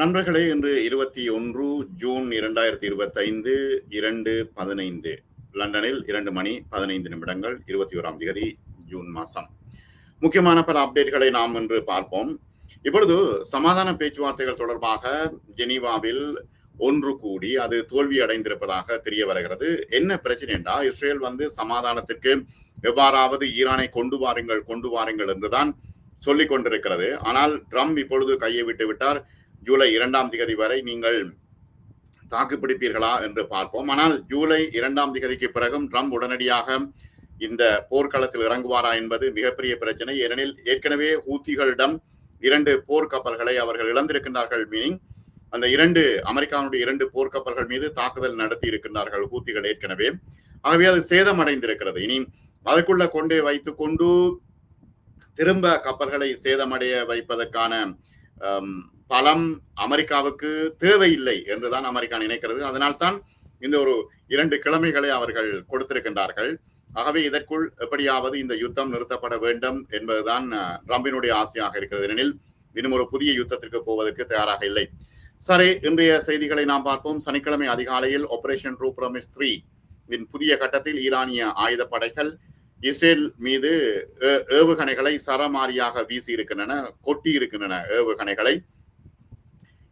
நண்பர்களே இன்று இருபத்தி ஒன்று ஜூன் இரண்டாயிரத்தி இருபத்தி ஐந்து இரண்டு பதினைந்து. லண்டனில் இரண்டு மணி பதினைந்து நிமிடங்கள் இருபத்தி ஓராம் தேதி ஜூன் மாதம் முக்கியமான பல அப்டேட்களை நாம் இன்று பார்ப்போம். இப்பொழுது சமாதான பேச்சுவார்த்தைகள் தொடர்பாக ஜெனீவாவில் ஒன்று கூடி அது தோல்வி அடைந்திருப்பதாக தெரிய வருகிறது. என்ன பிரச்சனை என்றா இஸ்ரேல் வந்து சமாதானத்திற்கு எவ்வாறாவது ஈரானை கொண்டு வாருங்கள் கொண்டு வாருங்கள் என்றுதான் சொல்லிக் கொண்டிருக்கிறது ஆனால் ட்ரம்ப் இப்பொழுது கையை விட்டு விட்டார். ஜூலை இரண்டாம் திகதி வரை நீங்கள் தாக்கு பிடிப்பீர்களா என்று பார்ப்போம். ஆனால் ஜூலை இரண்டாம் திகதிக்கு பிறகும் ட்ரம்ப் உடனடியாக இந்த போர்க்களத்தில் இறங்குவாரா என்பது மிகப்பெரிய பிரச்சனை. ஏனெனில் ஏற்கனவே ஹூத்திகளிடம் இரண்டு போர்க்கப்பல்களை அவர்கள் இழந்திருக்கின்றார்கள். மீனிங் அந்த இரண்டு அமெரிக்காவுடைய இரண்டு போர்க்கப்பல்கள் மீது தாக்குதல் நடத்தி இருக்கின்றார்கள் ஹூத்திகள் ஏற்கனவே. ஆகவே அது சேதமடைந்திருக்கிறது. இனி அதற்குள்ள கொண்டே வைத்து கொண்டு திரும்ப கப்பல்களை சேதமடைய வைப்பதற்கான பலம் அமெரிக்காவுக்கு தேவையில்லை என்றுதான் அமெரிக்கா நினைக்கிறது. அதனால்தான் இந்த ஒரு இரண்டு கிழமைகளை அவர்கள் கொடுத்திருக்கின்றார்கள். ஆகவே இதற்குள் எப்படியாவது இந்த யுத்தம் நிறுத்தப்பட வேண்டும் என்பதுதான் ட்ரம்பினுடைய ஆசையாக இருக்கிறது. ஏனெனில் இன்னும் ஒரு புதிய யுத்தத்திற்கு போவதற்கு தயாராக இல்லை. சரி இன்றைய செய்திகளை நாம் பார்ப்போம். சனிக்கிழமை அதிகாலையில் ஆபரேஷன் ரூ ப்ரமிஸ் த்ரீ இன் புதிய கட்டத்தில் ஈரானிய ஆயுத படைகள் இஸ்ரேல் மீது ஏவுகணைகளை சரமாரியாக வீசி இருக்கின்றன கொட்டி இருக்கின்றன ஏவுகணைகளை.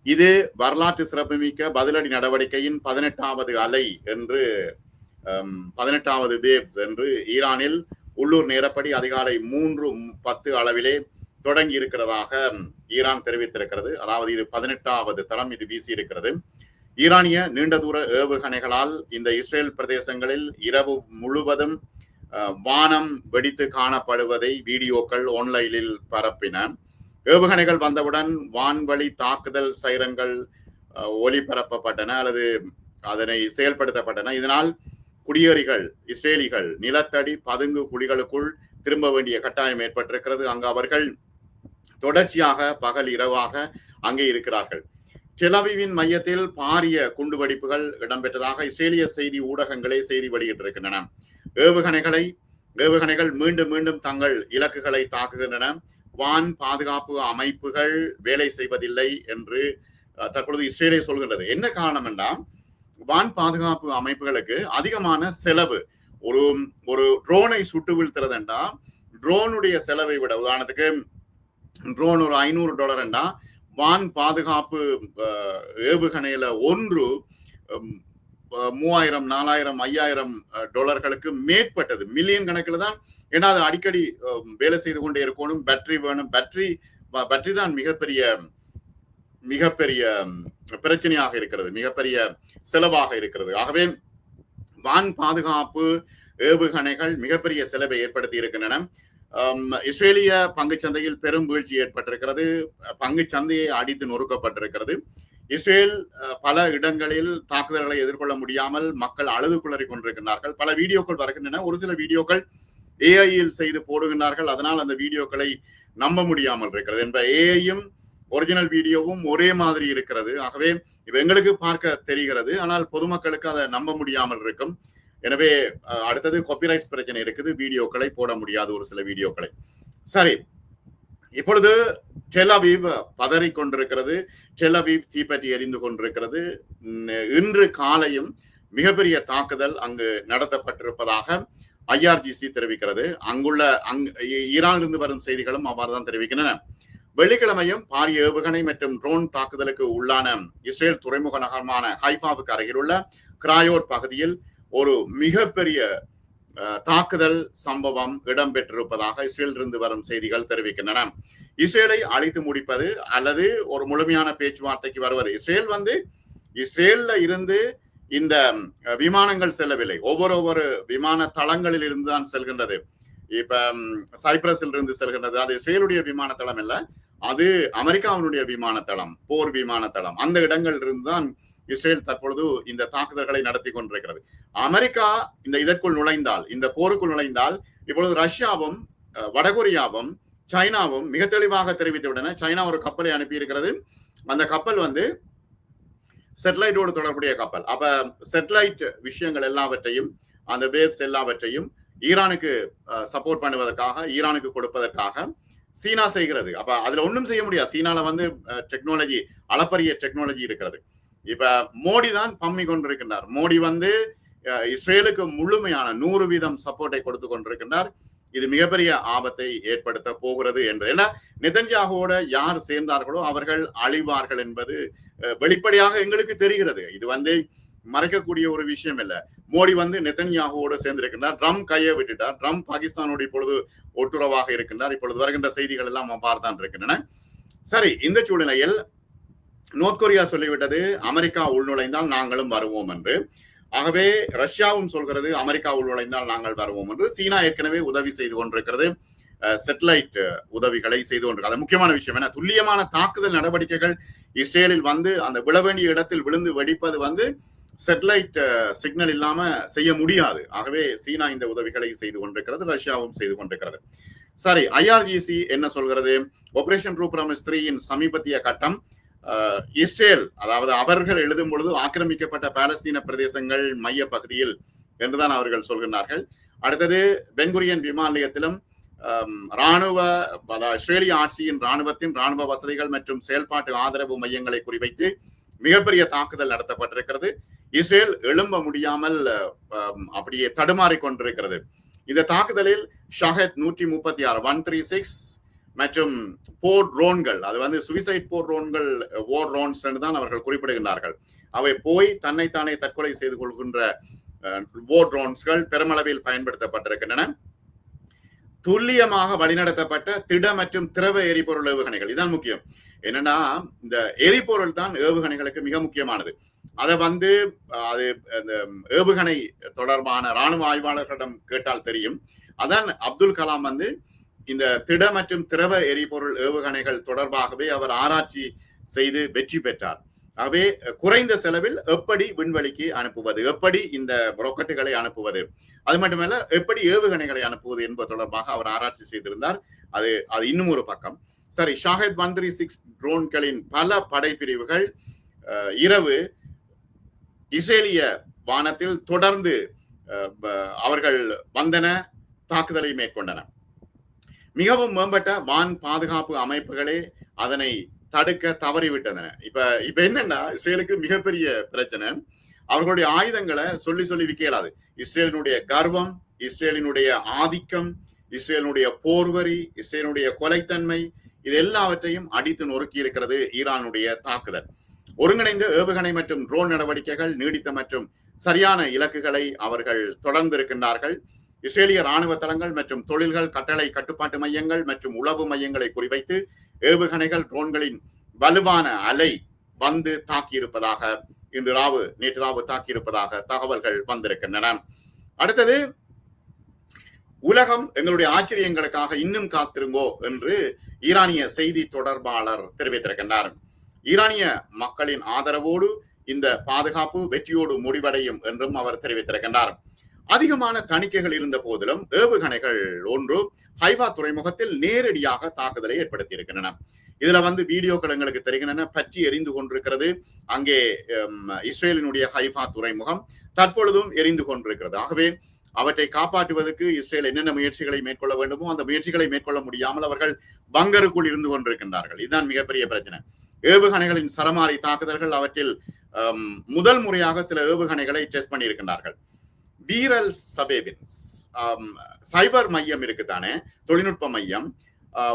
இது வரலாற்று சிறப்புமிக்க பதிலடி நடவடிக்கையின் பதினெட்டாவது அலை என்று பதினெட்டாவது வேவ்ஸ் என்று ஈரானில் உள்ளூர் நேரப்படி அதிகாலை மூன்று பத்து அளவிலே தொடங்கி இருக்கிறதாக ஈரான் தெரிவித்திருக்கிறது. அதாவது இது பதினெட்டாவது தரம் இது வீசி இருக்கிறது ஈரானிய நீண்ட தூர ஏவுகணைகளால் இந்த இஸ்ரேல் பிரதேசங்களில் இரவு முழுவதும் வானம் வெடித்து காணப்படுவதை வீடியோக்கள் ஆன்லைனில் பரப்பின. ஏவுகணைகள் வந்தவுடன் வான்வழி தாக்குதல் சைரன்கள் ஒளிபரப்பப்பட்டன அல்லது அதனை செயல்படுத்தப்பட்டன. இதனால் குடியேறிகள் இஸ்ரேலிகள் நிலத்தடி பதுங்கு குழிகளுக்குள் திரும்ப வேண்டிய கட்டாயம் ஏற்பட்டிருக்கிறது. அங்கு அவர்கள் தொடர்ச்சியாக பகல் இரவாக அங்கே இருக்கிறார்கள். டெலவிவின் மையத்தில் பாரிய குண்டுவெடிப்புகள் இடம்பெற்றதாக இஸ்ரேலிய செய்தி ஊடகங்களே செய்தி வெளியிட்டிருக்கின்றன. ஏவுகணைகளை ஏவுகணைகள் மீண்டும் மீண்டும் தங்கள் இலக்குகளை தாக்குகின்றன. வான் பாதுகாப்பு அமைப்புகள் வேலை செய்வதில்லை என்று தற்பொழுது இஸ்ரேலே சொல்கின்றது. என்ன காரணம் என்றால் வான் பாதுகாப்பு அமைப்புகளுக்கு அதிகமான செலவு ஒரு ஒரு ட்ரோனை சுட்டு வீழ்த்துறது என்றா ட்ரோனுடைய செலவை விட உதாரணத்துக்கு ட்ரோன் ஒரு ஐநூறு டாலர் என்றா வான் பாதுகாப்பு ஏவுகணையில ஒன்று மூவாயிரம் நாலாயிரம் ஐயாயிரம் டாலர்களுக்கு மேற்பட்டது. மில்லியன் கணக்கில் தான். ஏன்னா அது அடிக்கடி வேலை செய்து கொண்டே இருக்கணும். பேட்டரி வேணும். பேட்டரி பேட்டரி தான் மிகப்பெரிய மிகப்பெரிய பிரச்சனையாக இருக்கிறது. மிகப்பெரிய செலவாக இருக்கிறது. ஆகவே வான் பாதுகாப்பு ஏவுகணைகள் மிகப்பெரிய செலவை ஏற்படுத்தி இருக்கின்றன. இஸ்ரேலிய பங்கு சந்தையில் பெரும் வீழ்ச்சி ஏற்பட்டிருக்கிறது. பங்கு சந்தையை அடித்து நொறுக்கப்பட்டிருக்கிறது. இஸ்ரேல் பல இடங்களில் தாக்குதல்களை எதிர்கொள்ள முடியாமல் மக்கள் அழுது குளறி கொண்டிருக்கிறார்கள் பல வீடியோக்கள் வருகின்றன. ஒரு சில வீடியோக்கள் ஏஐயில் செய்து போடுகின்றார்கள். அதனால் அந்த வீடியோக்களை நம்ப முடியாமல் இருக்கிறது. என்ப ஏஐயும் ஒரிஜினல் வீடியோவும் ஒரே மாதிரி இருக்கிறது. ஆகவே இப்ப எங்களுக்கு பார்க்க தெரிகிறது. ஆனால் பொதுமக்களுக்கு அதை நம்ப முடியாமல் இருக்கும். எனவே அடுத்தது காப்பிரைட்ஸ் பிரச்சனை இருக்குது. வீடியோக்களை போட முடியாது ஒரு சில வீடியோக்களை. சரி. இப்பொழுது டெலவீவ் பதறி கொண்டிருக்கிறது. டெலவீவ் தீப்பற்றி எரிந்து கொண்டிருக்கிறது. இன்று காலையும் மிகப்பெரிய தாக்குதல் அங்கு நடத்தப்பட்டிருப்பதாக ஐஆர்ஜிசி தெரிவிக்கிறது. அங்குள்ள அங் ஈரானிலிருந்து வரும் செய்திகளும் அவ்வாறு தான் தெரிவிக்கின்றன. வெள்ளிக்கிழமையும் பாரிய ஏவுகணை மற்றும் ட்ரோன் தாக்குதலுக்கு உள்ளான இஸ்ரேல் துறைமுக நகரமான ஹைஃபாவுக்கு அருகிலுள்ள கிராயோட் பகுதியில் ஒரு மிகப்பெரிய தாக்குதல் சம்பவம் இடம்பெற்றிருப்பதாக இஸ்ரேலிருந்து வரும் செய்திகள் தெரிவிக்கின்றன. இஸ்ரேலை அழித்து முடிப்பது அல்லது ஒரு முழுமையான பேச்சுவார்த்தைக்கு வருவது. இஸ்ரேல் வந்து இஸ்ரேல்ல இருந்து இந்த விமானங்கள் செல்லவில்லை. ஒவ்வொரு ஒவ்வொரு விமான தளங்களில் இருந்து தான் செல்கின்றது. இப்ப சைப்ரஸில் இருந்து செல்கின்றது. அது இஸ்ரேலுடைய விமான தளம் இல்ல அது அமெரிக்காவினுடைய விமான தளம் போர் விமான தளம். அந்த இடங்களில் இருந்து தான் இஸ்ரேல் தற்பொழுது இந்த தாக்குதல்களை நடத்தி கொண்டிருக்கிறது. அமெரிக்கா இந்த இதற்குள் நுழைந்தால் இந்த போருக்குள் நுழைந்தால் இப்பொழுது ரஷ்யாவும் வடகொரியாவும் சைனாவும் மிக தெளிவாக தெரிவித்து விட்டன சைனா ஒரு கப்பலை அனுப்பி இருக்கிறது அந்த கப்பல் வந்து செட்டலைட்டோடு தொடர்புடைய கப்பல். அப்ப செட்டலைட் விஷயங்கள் எல்லாவற்றையும் அந்த வேவ்ஸ் எல்லாவற்றையும் ஈரானுக்கு சப்போர்ட் பண்ணுவதற்காக ஈரானுக்கு கொடுப்பதற்காக சீனா செய்கிறது. அப்ப அதுல ஒன்றும் செய்ய முடியாது. சீனால வந்து டெக்னாலஜி அளப்பரிய டெக்னாலஜி இருக்கிறது. இப்ப மோடி தான் பம்மி கொண்டிருக்கின்றார். மோடி வந்து இஸ்ரேலுக்கு முழுமையான நூறு வீதம் சப்போர்ட்டை கொடுத்து கொண்டிருக்கின்றார். இது மிகப்பெரிய ஆபத்தை ஏற்படுத்த போகிறது என்று. ஏன்னா நெதன்யாகோட யார் சேர்ந்தார்களோ அவர்கள் அழிவார்கள் என்பது வெளிப்படையாக எங்களுக்கு தெரிகிறது. இது வந்து மறைக்கக்கூடிய ஒரு விஷயம் இல்ல. மோடி வந்து நெதன்யாகுவோடு சேர்ந்திருக்கின்றார். ட்ரம் கையை விட்டுட்டார். ட்ரம் பாகிஸ்தானோடு இப்பொழுது ஒட்டுறவாக இருக்கின்றார். இப்பொழுது வருகின்ற செய்திகள் எல்லாம் பார்த்தான் இருக்கின்றன. சரி இந்த சூழ்நிலையில் நோர்த் கொரியா சொல்லிவிட்டது அமெரிக்கா உள்நுழைந்தால் நாங்களும் வருவோம் என்று. ஆகவே ரஷ்யாவும் சொல்கிறது அமெரிக்கா உள்நுழைந்தால் நாங்கள் வருவோம் என்று. சீனா ஏற்கனவே உதவி செய்து கொண்டிருக்கிறது. செட்டலைட் உதவிகளை செய்து கொண்டிருக்கிறது அது முக்கியமான விஷயம். ஏன்னா துல்லியமான தாக்குதல் நடவடிக்கைகள் இஸ்ரேலில் வந்து அந்த விழ வேண்டிய இடத்தில் விழுந்து வெடிப்பது வந்து செட்டலைட் சிக்னல் இல்லாம செய்ய முடியாது. ஆகவே சீனா இந்த உதவிகளை செய்து கொண்டிருக்கிறது ரஷ்யாவும் செய்து கொண்டிருக்கிறது. சரி ஐஆர்ஜிசி என்ன சொல்கிறது? ஆபரேஷன் ட்ரூ பிரமிஸ் த்ரீயின் சமீபத்திய கட்டம். இஸ்ரேல் அதாவது அவர்கள் எழுதும் பொழுது ஆக்கிரமிக்கப்பட்ட பாலஸ்தீன பிரதேசங்கள் மைய பகுதியில் என்றுதான் அவர்கள் சொல்கிறார்கள் அடுத்தது பென்குரியன் விமான நிலையத்திலும் ராணுவ இஸ்ரேலிய ஆட்சியின் ராணுவத்தின் ராணுவ வசதிகள் மற்றும் செயல்பாட்டு ஆதரவு மையங்களை குறிவைத்து மிகப்பெரிய தாக்குதல் நடத்தப்பட்டிருக்கிறது. இஸ்ரேல் எழும்ப முடியாமல் அப்படியே தடுமாறிக் கொண்டிருக்கிறது. இந்த தாக்குதலில் ஷஹத் நூற்றி முப்பத்தி ஆறு ஒன் த்ரீ சிக்ஸ் மற்றும் போர் ட்ரோன்கள் அது வந்து சுவிசைட் போர் ட்ரோன்கள் ஓர் ட்ரோன்ஸ் என்று தான் அவர்கள் குறிப்பிடுகின்றார்கள். அவை போய் தன்னைத்தானே தற்கொலை செய்து கொள்கின்ற ஓர் ட்ரோன்ஸ்கள் பெருமளவில் பயன்படுத்தப்பட்டிருக்கின்றன. துல்லியமாக வழிநடத்தப்பட்ட திட மற்றும் திரவ எரிபொருள் ஏவுகணைகள் இதுதான் முக்கியம். என்னன்னா இந்த எரிபொருள் தான் ஏவுகணைகளுக்கு மிக முக்கியமானது. அதை வந்து அது அந்த ஏவுகணை தொடர்பான ராணுவ ஆய்வாளர்களிடம் கேட்டால் தெரியும். அதான் அப்துல் கலாம் வந்து இந்த திட மற்றும் திரவ எரிபொருள் ஏவுகணைகள் தொடர்பாகவே அவர் ஆராய்ச்சி செய்து வெற்றி பெற்றார். அவே குறைந்த செலவில் எப்படி விண்வெளிக்கு அனுப்புவது? எப்படி இந்த ராக்கெட்டுகளை அனுப்புவது? அது மட்டுமல்ல எப்படி ஏவுகணைகளை அனுப்புவது என்பது தொடர்பாக அவர் ஆராய்ச்சி செய்திருந்தார். அது அது இன்னும் ஒரு பக்கம். சரி ஷாஹித் ஒன் த்ரீ சிக்ஸ் ட்ரோன்களின் பல படைப்பிரிவுகள் இரவு இஸ்ரேலிய வானத்தில் தொடர்ந்து அவர்கள் வந்தன தாக்குதலை மேற்கொண்டன. மிகவும் மேம்பட்ட வான் பாதுகாப்பு அமைப்புகளே அதனை தடுக்க தவறிவிட்டன. இப்ப இப்ப என்னன்னா இஸ்ரேலுக்கு மிகப்பெரிய பிரச்சனை. அவர்களுடைய ஆயுதங்களை சொல்லி சொல்லி விற்கலாது இஸ்ரேலினுடைய கர்வம் இஸ்ரேலினுடைய ஆதிக்கம் இஸ்ரேலினுடைய போர்வரி இஸ்ரேலினுடைய கொலைத்தன்மை இது எல்லாவற்றையும் அடித்து நொறுக்கி இருக்கிறது ஈரானுடைய தாக்குதல். ஒருங்கிணைந்த ஏவுகணை மற்றும் ட்ரோன் நடவடிக்கைகள் நீடித்த மற்றும் சரியான இலக்குகளை அவர்கள் தொடர்ந்து இருக்கின்றார்கள் இஸ்ரேலிய ராணுவ தளங்கள் மற்றும் தொழில்கள் கட்டளை கட்டுப்பாட்டு மையங்கள் மற்றும் உளவு மையங்களை குறிவைத்து ஏவுகணைகள் ட்ரோன்களின் வலுவான அலை வந்து தாக்கியிருப்பதாக இன்று ராவு நேற்று ராவு தாக்கியிருப்பதாக தகவல்கள் வந்திருக்கின்றன. அடுத்தது உலகம் எங்களுடைய ஆச்சரியங்களுக்காக இன்னும் காத்திருங்கோ என்று ஈரானிய செய்தி தொடர்பாளர் தெரிவித்திருக்கின்றார். ஈரானிய மக்களின் ஆதரவோடு இந்த பாதுகாப்பு வெற்றியோடு முடிவடையும் என்றும் அவர் தெரிவித்திருக்கின்றார். அதிகமான தணிக்கைகள் இருந்த போதிலும் ஏவுகணைகள் ஒன்று ஹைவா துறைமுகத்தில் நேரடியாக தாக்குதலை ஏற்படுத்தி இருக்கின்றன இதுல வந்து வீடியோக்கள் எங்களுக்கு தெரிகின்றன. பற்றி எரிந்து கொண்டிருக்கிறது. அங்கே இஸ்ரேலினுடைய ஹைஃபா துறைமுகம் தற்பொழுதும் எரிந்து கொண்டிருக்கிறது. ஆகவே அவற்றை காப்பாற்றுவதற்கு இஸ்ரேல் என்னென்ன முயற்சிகளை மேற்கொள்ள வேண்டுமோ அந்த முயற்சிகளை மேற்கொள்ள முடியாமல் அவர்கள் பங்கருக்குள் இருந்து கொண்டிருக்கின்றார்கள். இதுதான் மிகப்பெரிய பிரச்சனை. ஏவுகணைகளின் சரமாரி தாக்குதல்கள் அவற்றில் முதல் முறையாக சில ஏவுகணைகளை டெஸ்ட் பண்ணியிருக்கின்றார்கள். வீரல் சபேபின் சைபர் மையம் இருக்குதானே? தொழில்நுட்ப மையம்.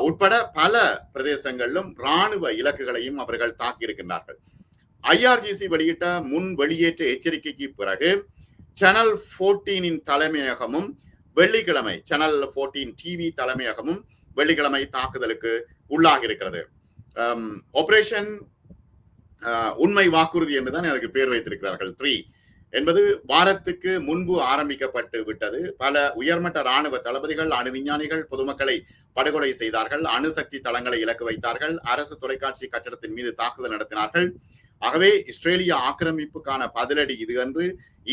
உட்பட பல பிரதேசங்களிலும் ராணுவ இலக்குகளையும் அவர்கள் தாக்கியிருக்கின்றார்கள். ஐஆர்ஜிசி வெளியிட்ட முன் வெளியேற்ற எச்சரிக்கைக்கு பிறகு சேனல் போர்டீனின் தலைமையகமும் வெள்ளிக்கிழமை சேனல் போர்டீன் டிவி தலைமையகமும் வெள்ளிக்கிழமை தாக்குதலுக்கு உள்ளாகி இருக்கிறது ஆபரேஷன் உண்மை வாக்குறுதி என்றுதான் அதுக்கு பேர் வைத்திருக்கிறார்கள். த்ரீ என்பது வாரத்துக்கு முன்பு ஆரம்பிக்கப்பட்டு விட்டது. பல உயர்மட்ட ராணுவ தளபதிகள் அணு விஞ்ஞானிகள் பொதுமக்களை படுகொலை செய்தார்கள். அணுசக்தி தளங்களை இலக்கு வைத்தார்கள். அரசு தொலைக்காட்சி கட்டடத்தின் மீது தாக்குதல் நடத்தினார்கள். ஆகவே இஸ்ரேலிய ஆக்கிரமிப்புக்கான பதிலடி இது என்று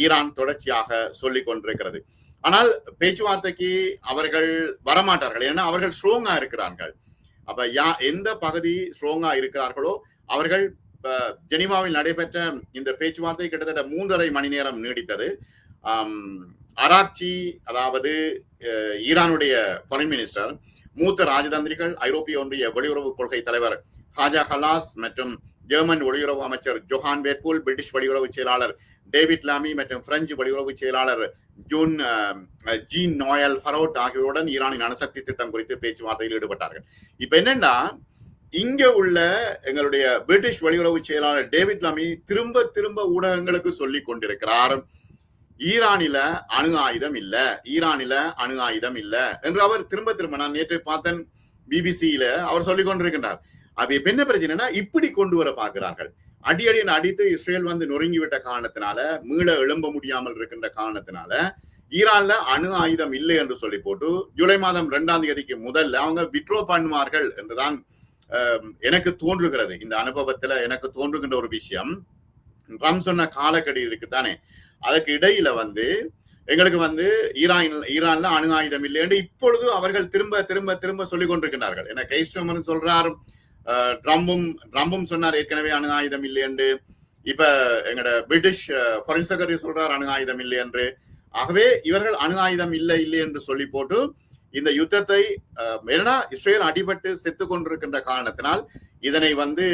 ஈரான் தொடர்ச்சியாக சொல்லிக் கொண்டிருக்கிறது. ஆனால் பேச்சுவார்த்தைக்கு அவர்கள் வரமாட்டார்கள். ஏன்னா அவர்கள் ஸ்ட்ரோங்கா இருக்கிறார்கள். அப்ப யா எந்த பகுதி ஸ்ட்ரோங்கா இருக்கிறார்களோ அவர்கள் ஜெனிவாவில் நடைபெற்ற இந்த பேச்சுவார்த்தை கிட்டத்தட்ட மூன்றரை மணி நேரம் நீடித்தது. அராச்சி அதாவது ஈரானுடைய ஃபாரின் மினிஸ்டர் மூத்த ராஜதந்திரிகள் ஐரோப்பிய ஒன்றிய வெளியுறவு கொள்கை தலைவர் ஹாஜா ஹலாஸ் மற்றும் ஜெர்மன் வெளியுறவு அமைச்சர் ஜொஹான் வேட்பூல் பிரிட்டிஷ் வெளியுறவு செயலாளர் டேவிட் லாமி மற்றும் பிரெஞ்சு வெளியுறவு செயலாளர் ஜூன் ஜீன் நோயல் ஃபரோட் ஆகியோருடன் ஈரானின் அணுசக்தி திட்டம் குறித்து பேச்சுவார்த்தையில் ஈடுபட்டார்கள். இப்ப என்னன்னா இங்க உள்ள எங்களுடைய பிரிட்டிஷ் வெளியுறவு செயலாளர் டேவிட் லாமி திரும்ப திரும்ப ஊடகங்களுக்கு சொல்லி கொண்டிருக்கிறார். ஈரானில அணு ஆயுதம் இல்ல. ஈரானில அணு ஆயுதம் இல்ல என்று அவர் திரும்ப திரும்ப நான் நேற்று பார்த்தேன் பிபிசியில அவர் சொல்லிக் கொண்டிருக்கின்றார். அப்ப என்ன பிரச்சனைனா இப்படி கொண்டு வர பார்க்கிறார்கள். அடியடின்னு அடித்து இஸ்ரேல் வந்து நொறுங்கிவிட்ட காரணத்தினால மீள எழும்ப முடியாமல் இருக்கின்ற காரணத்தினால ஈரான்ல அணு ஆயுதம் இல்லை என்று சொல்லி போட்டு ஜூலை மாதம் இரண்டாம் தேதிக்கு முதல்ல அவங்க விட்ரோ பண்ணுவார்கள் என்றுதான் எனக்கு தோன்றுகிறது. இந்த அனுபவத்துல எனக்கு தோன்றுகின்ற ஒரு விஷயம். ட்ரம்ப் சொன்ன காலக்கெடு இருக்குதானே அதுக்கு இடையில வந்து எங்களுக்கு வந்து ஈரான் ஈரான்ல அணு ஆயுதம் இல்லையென்று இப்பொழுது அவர்கள் திரும்ப திரும்ப திரும்ப சொல்லிக் கொண்டிருக்கிறார்கள் என்ன கைஸ்டமர் சொல்றார். ட்ரம்பும் ட்ரம்பும் சொன்னார் ஏற்கனவே அணு ஆயுதம் இல்லை என்று இப்ப எங்களோட பிரிட்டிஷ் ஃபாரின் செக்ரட்டரி சொல்றார் அணு ஆயுதம் இல்லை என்று ஆகவே இவர்கள் அணு ஆயுதம் இல்லை இல்லை என்று சொல்லி போட்டு இந்த யுத்தத்தை அஹ், ஏன்னா இஸ்ரேல் அடிபட்டு செத்து கொண்டிருக்கின்ற காரணத்தினால் இதனை வந்து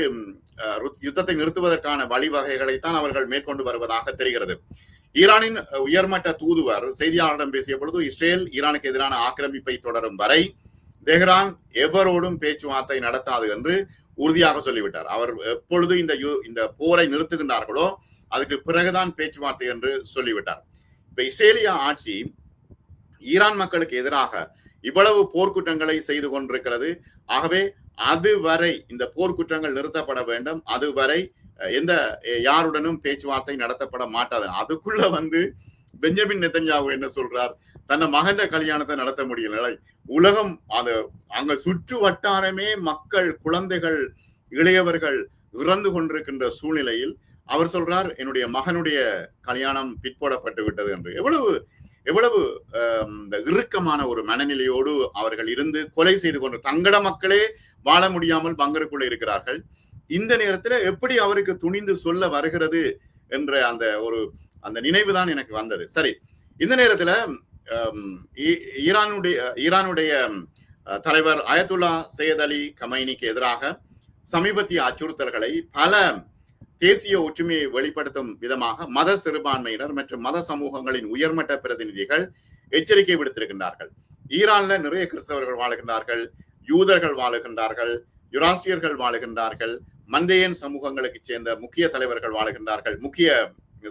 யுத்தத்தை நிறுத்துவதற்கான வழிவகைகளைத்தான் அவர்கள் மேற்கொண்டு வருவதாக தெரிகிறது. ஈரானின் உயர்மட்ட தூதுவர் செய்தியாளரிடம் பேசிய பொழுது இஸ்ரேல் ஈரானுக்கு எதிரான ஆக்கிரமிப்பை தொடரும் வரை தெஹ்ரான் எவரோடும் பேச்சுவார்த்தை நடத்தாது என்று உறுதியாக சொல்லிவிட்டார். அவர் எப்பொழுது இந்த யு- இந்த போரை நிறுத்துகின்றார்களோ அதுக்கு பிறகுதான் பேச்சுவார்த்தை என்று சொல்லிவிட்டார். இப்ப இஸ்ரேலிய ஆட்சி ஈரான் மக்களுக்கு எதிராக இவ்வளவு போர்க்குற்றங்களை செய்து கொண்டிருக்கிறது. ஆகவே அதுவரை இந்த போர்க்குற்றங்கள் நிறுத்தப்பட வேண்டும். அதுவரை எந்த யாருடனும் பேச்சுவார்த்தை நடத்தப்பட மாட்டாது. அதுக்குள்ள வந்து பெஞ்சமின் நெத்தன்யாவு என்ன சொல்றார்? தன்னை மகன்ற கல்யாணத்தை நடத்த முடியல. உலகம் அது அங்க சுற்று வட்டாரமே மக்கள் குழந்தைகள் இளையவர்கள் இறந்து கொண்டிருக்கின்ற சூழ்நிலையில் அவர் சொல்றார் என்னுடைய மகனுடைய கல்யாணம் பிற்போடப்பட்டு விட்டது என்று. எவ்வளவு எவ்வளவு இந்த இறுக்கமான ஒரு மனநிலையோடு அவர்கள் இருந்து கொலை செய்து கொண்டு தங்கட மக்களே வாழ முடியாமல் பங்கருக்குள்ள இருக்கிறார்கள். இந்த நேரத்துல எப்படி அவருக்கு துணிந்து சொல்ல வருகிறது என்ற அந்த ஒரு அந்த நினைவு தான் எனக்கு வந்தது. சரி இந்த நேரத்துல ஈ- ஈரானுடைய ஈரானுடைய தலைவர் அயத்துல்லா சையத் அலி கமைனிக்கு எதிராக சமீபத்திய அச்சுறுத்தல்களை பல தேசிய ஒற்றுமையை வெளிப்படுத்தும் விதமாக மத சிறுபான்மையினர் மற்றும் மத சமூகங்களின் உயர்மட்ட பிரதிநிதிகள் எச்சரிக்கை விடுத்திருக்கின்றார்கள். ஈரான்ல நிறைய கிறிஸ்தவர்கள் வாழுகின்றார்கள் யூதர்கள் வாழுகின்றார்கள் யுராஸ்டியர்கள் வாழுகின்றார்கள் மந்தையன் சமூகங்களுக்கு சேர்ந்த முக்கிய தலைவர்கள் வாழுகின்றார்கள் முக்கிய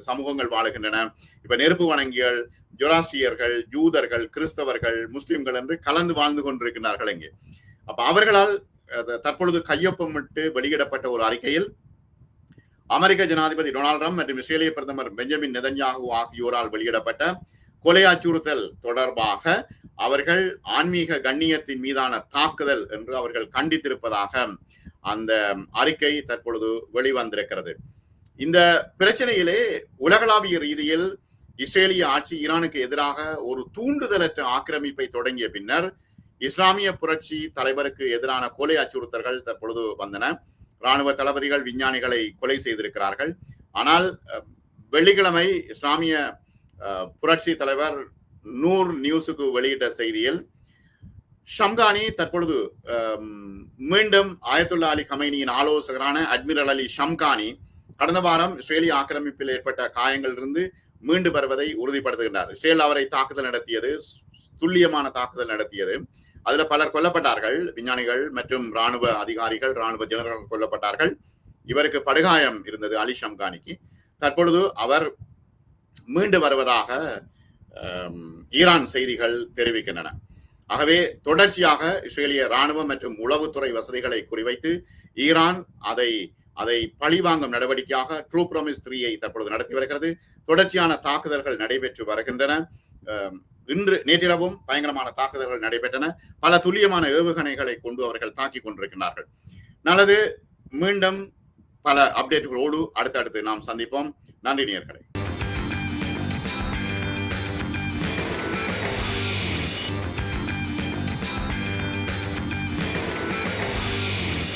சமூகங்கள் வாழுகின்றன. இப்ப நெருப்பு வணங்கிகள் ஜொராஸ்டியர்கள் யூதர்கள் கிறிஸ்தவர்கள் முஸ்லிம்கள் என்று கலந்து வாழ்ந்து கொண்டிருக்கிறார்கள் இங்கே. அப்ப அவர்களால் தற்பொழுது கையொப்பமிட்டு வெளியிடப்பட்ட ஒரு அறிக்கையில் அமெரிக்க ஜனாதிபதி டொனால்டு ட்ரம்ப் மற்றும் இஸ்ரேலிய பிரதமர் பெஞ்சமின் நெதன்யாகு ஆகியோரால் வெளியிடப்பட்ட கொலை அச்சுறுத்தல் தொடர்பாக அவர்கள் ஆன்மீக கண்ணியத்தின் மீதான தாக்குதல் என்று அவர்கள் கண்டித்திருப்பதாக அந்த அறிக்கை தற்பொழுது வெளிவந்திருக்கிறது. இந்த பிரச்சனையிலே உலகளாவிய ரீதியில் இஸ்ரேலிய ஆட்சி ஈரானுக்கு எதிராக ஒரு தூண்டுதலற்ற ஆக்கிரமிப்பை தொடங்கிய பின்னர் இஸ்லாமிய புரட்சி தலைவருக்கு எதிரான கொலை அச்சுறுத்தல்கள் தற்பொழுது வந்தன. ராணுவ தளபதிகள் விஞ்ஞானிகளை கொலை செய்திருக்கிறார்கள். ஆனால் வெள்ளிக்கிழமை இஸ்லாமிய புரட்சி தலைவர் நூர் நியூஸுக்கு வெளியிட்ட செய்தியில் ஷம்கானி தற்பொழுது மீண்டும் ஆயத்துல்லா அலி கமைனியின் ஆலோசகரான அட்மிரல் அலி ஷம்கானி கடந்த வாரம் இஸ்ரேலிய ஆக்கிரமிப்பில் ஏற்பட்ட காயங்களிலிருந்து மீண்டு வருவதை உறுதிப்படுத்துகின்றார். இஸ்ரேல் அவரை தாக்குதல் நடத்தியது துல்லியமான தாக்குதல் நடத்தியது. அதுல பலர் கொல்லப்பட்டார்கள். விஞ்ஞானிகள் மற்றும் ராணுவ அதிகாரிகள் ராணுவ ஜெனரல்கள் கொல்லப்பட்டார்கள். இவருக்கு படுகாயம் இருந்தது அலி ஷம்கானிக்கு. தற்பொழுது அவர் மீண்டு வருவதாக ஈரான் செய்திகள் தெரிவிக்கின்றன. ஆகவே தொடர்ச்சியாக இஸ்ரேலிய ராணுவ மற்றும் உளவுத்துறை வசதிகளை குறிவைத்து ஈரான் அதை அதை பழிவாங்கும் நடவடிக்கையாக ட்ரூ ப்ராமிஸ் த்ரீயை தற்பொழுது நடத்தி வருகிறது. தொடர்ச்சியான தாக்குதல்கள் நடைபெற்று வருகின்றன. இன்று நேற்றிரவும் பயங்கரமான தாக்குதல்கள் நடைபெற்றன. பல துல்லியமான ஏவுகணைகளை கொண்டு அவர்கள் தாக்கி கொண்டிருக்கிறார்கள் நல்லது. மீண்டும் பல அப்டேட்டுகளோடு அடுத்தடுத்து நாம் சந்திப்போம். நன்றி நேர்களை